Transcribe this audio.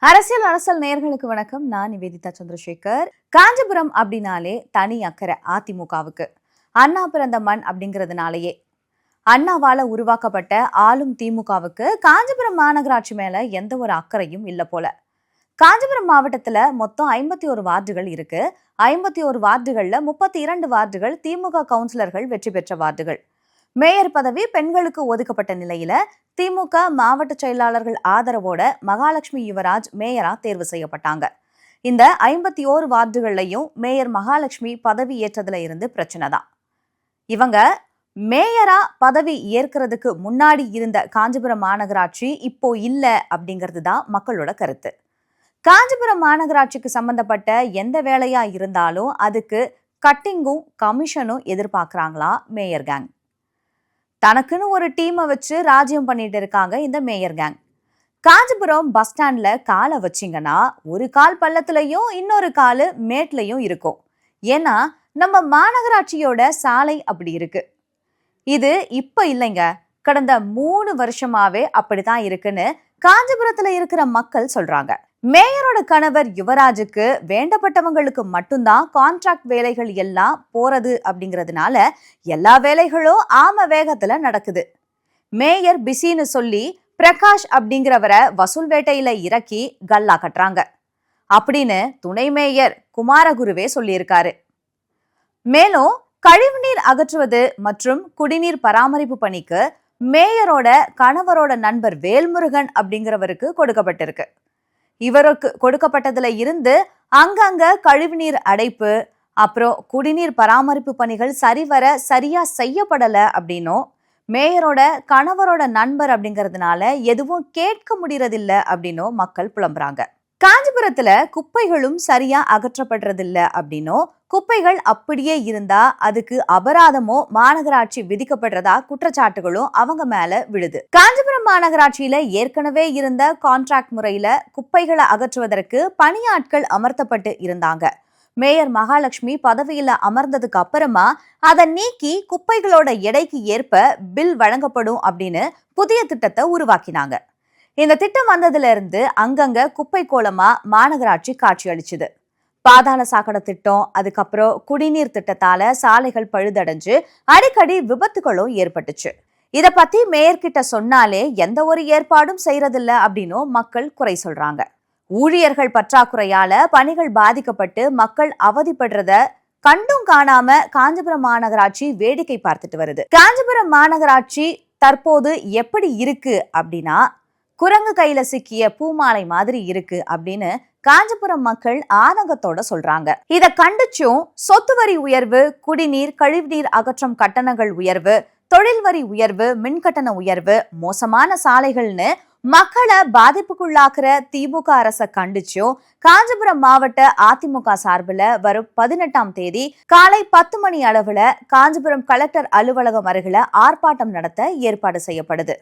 அரசியல் அரசல் நேர்களுக்கு வணக்கம். நான் நிவேதிதா சந்திரசேகர். காஞ்சிபுரம் அப்படின்னாலே தனி அக்கறை அதிமுகவுக்கு. அண்ணா பிறந்த மண் அப்படிங்கிறதுனாலயே. அண்ணாவால உருவாக்கப்பட்ட ஆளும் திமுகவுக்கு காஞ்சிபுரம் மாநகராட்சி மேல எந்த ஒரு அக்கறையும் இல்லை போல. காஞ்சிபுரம் மாவட்டத்துல மொத்தம் ஐம்பத்தி ஒரு வார்டுகள் இருக்கு. ஐம்பத்தி ஒரு வார்டுகள்ல முப்பத்தி இரண்டு வார்டுகள் திமுக கவுன்சிலர்கள் வெற்றி பெற்ற வார்டுகள். மேயர் பதவி பெண்களுக்கு ஒதுக்கப்பட்ட நிலையில திமுக மாவட்ட செயலாளர்கள் ஆதரவோட மகாலட்சுமி யுவராஜ் மேயரா தேர்வு செய்யப்பட்டாங்க. இந்த ஐம்பத்தி ஓரு வார்டுகள்லையும் மேயர் மகாலட்சுமி பதவி ஏற்றதுல இருந்து பிரச்சனை தான். இவங்க மேயரா பதவி ஏற்கிறதுக்கு முன்னாடி இருந்த காஞ்சிபுரம் மாநகராட்சி இப்போ இல்லை அப்படிங்கிறது தான் மக்களோட கருத்து. காஞ்சிபுரம் மாநகராட்சிக்கு சம்பந்தப்பட்ட எந்த வேலையா இருந்தாலும் அதுக்கு கட்டிங்கும் கமிஷனும் எதிர்பார்க்குறாங்களா மேயர் கேங் தனக்குன்னு ஒரு டீமை வச்சு ராஜ்யம் பண்ணிட்டு இருக்காங்க இந்த மேயர் கேங் காஞ்சிபுரம் பஸ் ஸ்டாண்ட்ல காலை வச்சிங்கன்னா ஒரு கால் பள்ளத்துலயும் இன்னொரு கால் மேட்லையும் இருக்கும். ஏன்னா நம்ம மாநகராட்சியோட சாலை அப்படி இருக்கு. இது இப்ப இல்லைங்க. கடந்த மூணு வருஷமாவே அப்படிதான் இருக்குன்னு காஞ்சிபுரத்துல இருக்கிற மக்கள் சொல்றாங்க மேயரோட கணவர் யுவராஜுக்கு வேண்டப்பட்டவங்களுக்கு மட்டும்தான் கான்ட்ராக்ட் வேலைகள் எல்லாம் போறது அப்படிங்கிறதுனால எல்லா வேலைகளும் ஆம வேகத்துல நடக்குது. மேயர் பிஸின்னு சொல்லி பிரகாஷ் அப்படிங்கிறவரை வசூல் வேட்டையில இறக்கி கல்லா கட்டுறாங்க. அப்படின்னு துணை மேயர் குமாரகுருவே சொல்லியிருக்காரு. மேலும் கழிவுநீர் அகற்றுவது மற்றும் குடிநீர் பராமரிப்பு பணிக்கு மேயரோட கணவரோட நண்பர் வேல்முருகன் அப்படிங்கிறவருக்கு கொடுக்கப்பட்டிருக்கு. இவருக்கு கொடுக்கப்பட்டதுல இருந்து அங்கங்க கழிவுநீர் அடைப்பு அப்புறம் குடிநீர் பராமரிப்பு பணிகள் சரிவர சரியா செய்யப்படல அப்படின்னும் மேயரோட கணவரோட நண்பர் அப்படிங்கிறதுனால எதுவும் கேட்க முடியறதில்ல அப்படின்னும் மக்கள் புலம்புறாங்க. காஞ்சிபுரத்துல குப்பைகளும் சரியா அகற்றப்படுறதில்ல அப்படின்னும் குப்பைகள் அப்படியே இருந்தா அதுக்கு அபராதமோ மாநகராட்சி விதிக்கப்படுறதா குற்றச்சாட்டுகளும் அவங்க மேல விழுது. காஞ்சிபுரம் மாநகராட்சியில ஏற்கனவே இருந்த கான்ட்ராக்ட் முறையில குப்பைகளை அகற்றுவதற்கு பணியாட்கள் அமர்த்தப்பட்டு இருந்தாங்க. மேயர் மகாலட்சுமி பதவியில அமர்ந்ததுக்கு அப்புறமா அதை நீக்கி குப்பைகளோட எடைக்கு ஏற்ப பில் வழங்கப்படும் அப்படின்னு புதிய திட்டத்தை உருவாக்கினாங்க. இந்த திட்டம் வந்ததுல இருந்து அங்கங்க குப்பை கோலமா மாநகராட்சி காட்சி அளிச்சுது. பாதாள சாக்கடை திட்டம் அதுக்கப்புறம் குடிநீர் திட்டத்தால சாலைகள் பழுதடைஞ்சு அடிக்கடி விபத்துகளும் ஏற்பட்டுச்சு. இத பத்தி மேயர்கிட்ட சொன்னாலே எந்த ஒரு ஏற்பாடும் செய்யறதில்ல அப்படின்னும் மக்கள் குறை சொல்றாங்க. ஊழியர்கள் பற்றாக்குறையால பணிகள் பாதிக்கப்பட்டு மக்கள் அவதிப்படுறத கண்டும் காணாம காஞ்சிபுரம் மாநகராட்சி வேடிக்கை பார்த்துட்டு வருது. காஞ்சிபுரம் மாநகராட்சி தற்போது எப்படி இருக்கு அப்படின்னா குரங்கு கையில சிக்கிய பூமாலை மாதிரி இருக்கு அப்படின்னு காஞ்சிபுரம் மக்கள் ஆதங்கத்தோட சொல்றாங்க. இத கண்டிச்சும் சொத்து வரி உயர்வு குடிநீர் கழிவுநீர் அகற்றும் கட்டணங்கள் உயர்வு தொழில் வரி உயர்வு மின்கட்டண உயர்வு மோசமான சாலைகள்னு மக்களை பாதிப்புக்குள்ளாக்குற திமுக அரசை கண்டிச்சும் காஞ்சிபுரம் மாவட்ட அதிமுக சார்பில் வரும் பதினெட்டாம் தேதி காலை பத்து மணி அளவுல காஞ்சிபுரம் கலெக்டர் அலுவலகம் அருகில ஆர்ப்பாட்டம் நடத்த ஏற்பாடு செய்யப்படுது.